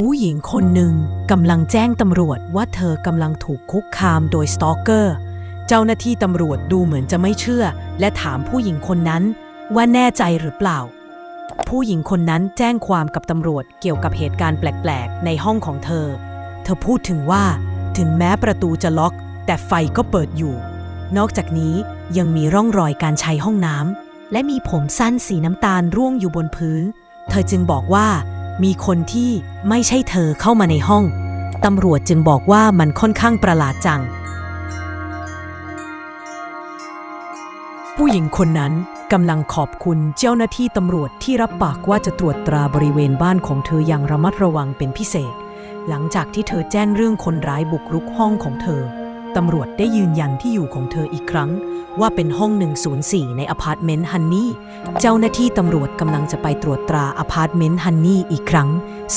ผู้หญิงคนหนึ่งกำลังแจ้งตำรวจว่าเธอกำลังถูกคุกคามโดยสตอกเกอร์ เจ้าหน้าที่ตำรวจดูเหมือนจะไม่เชื่อ และถามผู้หญิงคนนั้นว่าแน่ใจหรือเปล่า ผู้หญิงคนนั้นแจ้งความกับตำรวจเกี่ยวกับเหตุการณ์แปลกๆ ในห้องของเธอ เธอพูดถึงว่า ถึงแม้ประตูจะล็อก แต่ไฟก็เปิดอยู่ นอกจากนี้ยังมีร่องรอยการใช้ห้องน้ำและมีผมสั้นสีน้ำตาลร่วงอยู่บนพื้น เธอจึงบอกว่า มีคนที่ไม่ใช่เธอเข้ามาในห้อง ตำรวจจึงบอกว่ามันค่อนข้างประหลาดจัง ผู้หญิงคนนั้นกำลังขอบคุณเจ้าหน้าที่ตำรวจที่รับปากว่าจะตรวจตราบริเวณบ้านของเธออย่างระมัดระวังเป็นพิเศษ หลังจากที่เธอแจ้งเรื่องคนร้ายบุกรุกห้องของเธอ ตำรวจได้ยืนยันที่อยู่ของเธออีกครั้ง ว่าเป็นห้อง 104 ในอพาร์ตเมนต์ฮันนี่ เจ้าหน้าที่ตำรวจกำลังจะไปตรวจตราอพาร์ตเมนต์ฮันนี่อีกครั้ง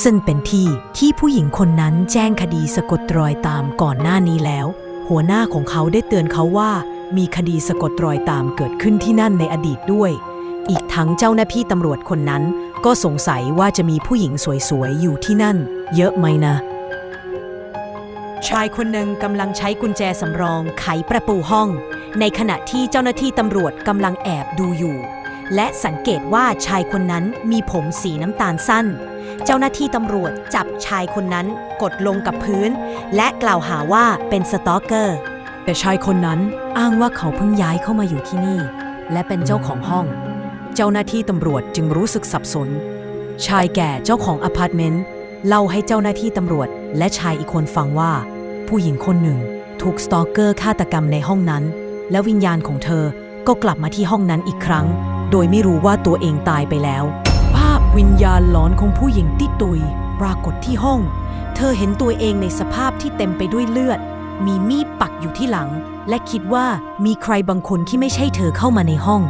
ซึ่งเป็นที่ที่ผู้หญิงคนนั้นแจ้งคดีสะกดรอยตามก่อนหน้านี้แล้ว หัวหน้าของเขาได้เตือนเขาว่า มีคดีสะกดรอยตามเกิดขึ้นที่นั่นในอดีตด้วย อีกทั้งเจ้าหน้าที่ตำรวจคนนั้น ก็สงสัยว่าจะมีผู้หญิงสวยๆอยู่ที่นั่น เยอะไหมนะ ชายคนหนึ่งกำลังใช้กุญแจสำรองไขประตูห้อง ในขณะที่เจ้าหน้าที่ตำรวจกำลังแอบดูอยู่ และสังเกตว่าชายคนนั้นมีผมสีน้ำตาลสั้น เจ้าหน้าที่ตำรวจจับชายคนนั้นกดลงกับพื้น และกล่าวหาว่าเป็นสตอกเกอร์ แต่ชายคนนั้นอ้างว่าเขาเพิ่งย้ายเข้ามาอยู่ที่นี่ และเป็นเจ้าของห้อง เจ้าหน้าที่ตำรวจจึงรู้สึกสับสน ชายแก่เจ้าของอพาร์ตเมนต์เล่าให้เจ้าหน้าที่ตำรวจและชายอีกคนฟังว่า ผู้หญิงคนหนึ่ง ถูกสตอกเกอร์ฆาตกรรมในห้องนั้น และวิญญาณของเธอก็กลับมาที่ห้องนั้นอีกครั้ง โดยไม่รู้ว่าตัวเองตายไปแล้ว ภาพวิญญาณหลอนของผู้หญิงที่ตุย ปรากฏที่ห้อง เธอเห็นตัวเองในสภาพที่เต็มไปด้วยเลือด มีมีดปักอยู่ที่หลัง และคิดว่ามีใครบางคนที่ไม่ใช่เธอเข้ามาในห้อง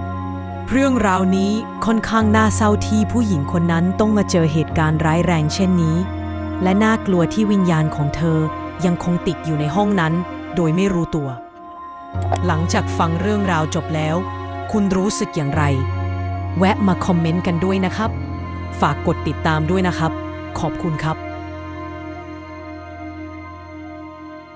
เรื่องราวนี้ค่อนข้างน่าเศร้าที่ผู้หญิงคนนั้นต้องมาเจอเหตุการณ์ร้ายแรงเช่นนี้ และน่ากลัวที่วิญญาณของเธอ ยังคงติดอยู่ในห้องนั้น โดยไม่รู้ตัว หลังจากฟังเรื่องราวจบแล้ว คุณรู้สึกอย่างไร แวะมาคอมเมนต์กันด้วยนะครับ ฝากกดติดตามด้วยนะครับ ขอบคุณครับ